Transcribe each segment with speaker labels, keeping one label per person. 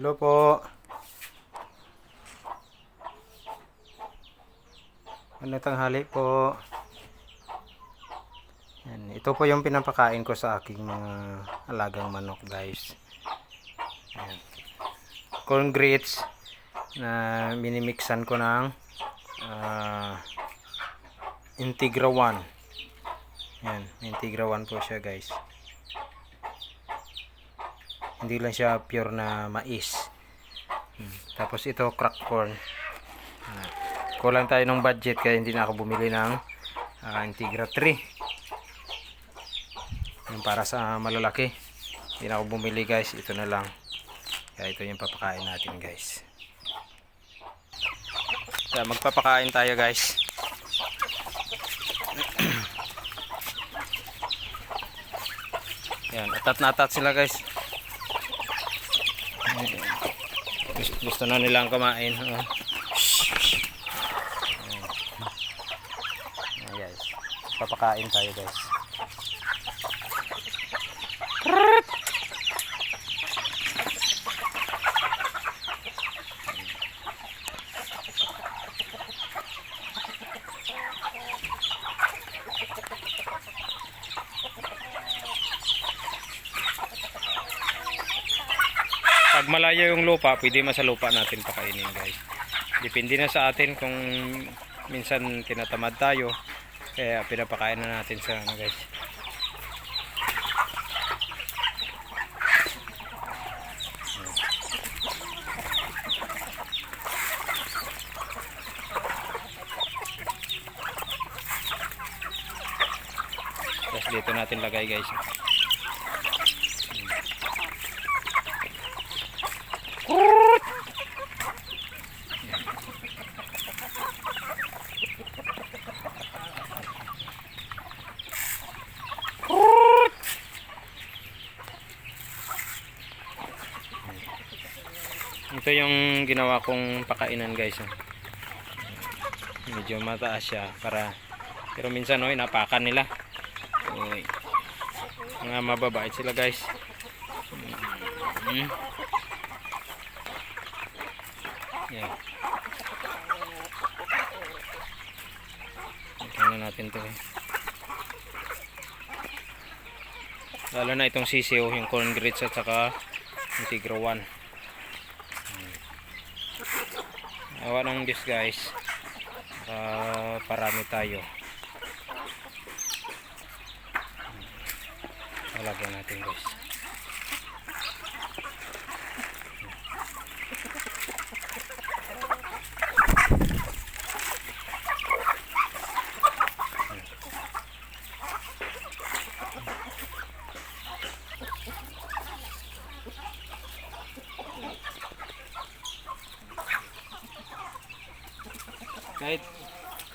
Speaker 1: Hello po. Ano tanghali po? Yan. Ito po yung pinapakain ko sa aking mga alagang manok guys. Yan. Corn grits na minimixan ko ng ah, Integra 1. Yan, Integra 1 po siya guys. Hindi lang siya pure na mais. Hmm. Tapos ito crack corn. Ah, kulang tayo ng budget kaya hindi na ako bumili ng ah, Integra 3. Yung para sa malalaki. Hindi na ako bumili guys. Ito na lang. Kaya ito yung papakain natin guys. Kaya magpapakain tayo guys. Yan, atat na atat sila guys. Gusto, na nilang kumain. Oh. Ayan, guys. Papakain tayo guys. Pag malayo yung lupa, pwede man sa lupa natin pakainin guys. Depende na sa atin kung minsan tinatamad tayo. Kaya pinapakain na natin sa ano guys. Tapos dito natin lagay guys. Ito yung ginawa kong pakainan guys. oh. Medyo mataas siya para pero minsan oy napakan nila. Oy. Mga mababait sila guys. Mm. Yeah. Tingnan natin to. eh. Lalo na itong sisiw, yung corn grits at saka Integra 1. Awa ng Diyos guys. Ah, parami tayo. Lalagyan natin guys. Kahit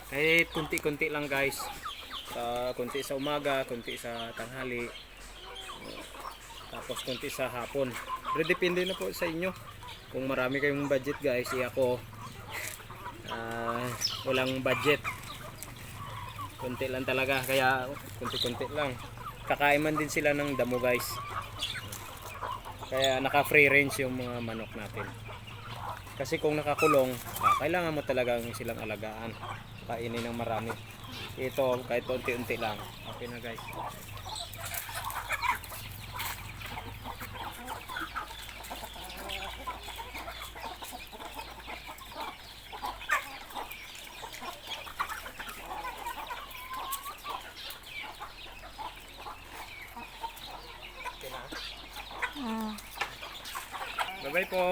Speaker 1: kahit kunti-kunti lang guys. Sa kunti sa umaga, kunti sa tanghali. Tapos kunti sa hapon. Pero depende na po sa inyo. Kung marami kayong budget guys, eh ako ah, walang budget. Kunti lang talaga kaya kunti-kunti lang. Kakain man din sila ng damo guys. Kaya naka free range yung mga manok natin. Kasi kung nakakulong, ah, kailangan mo talagang silang alagaan. Kainin ng marami. Ito, kahit unti-unti lang. Okay na guys. Na. Bye-bye po.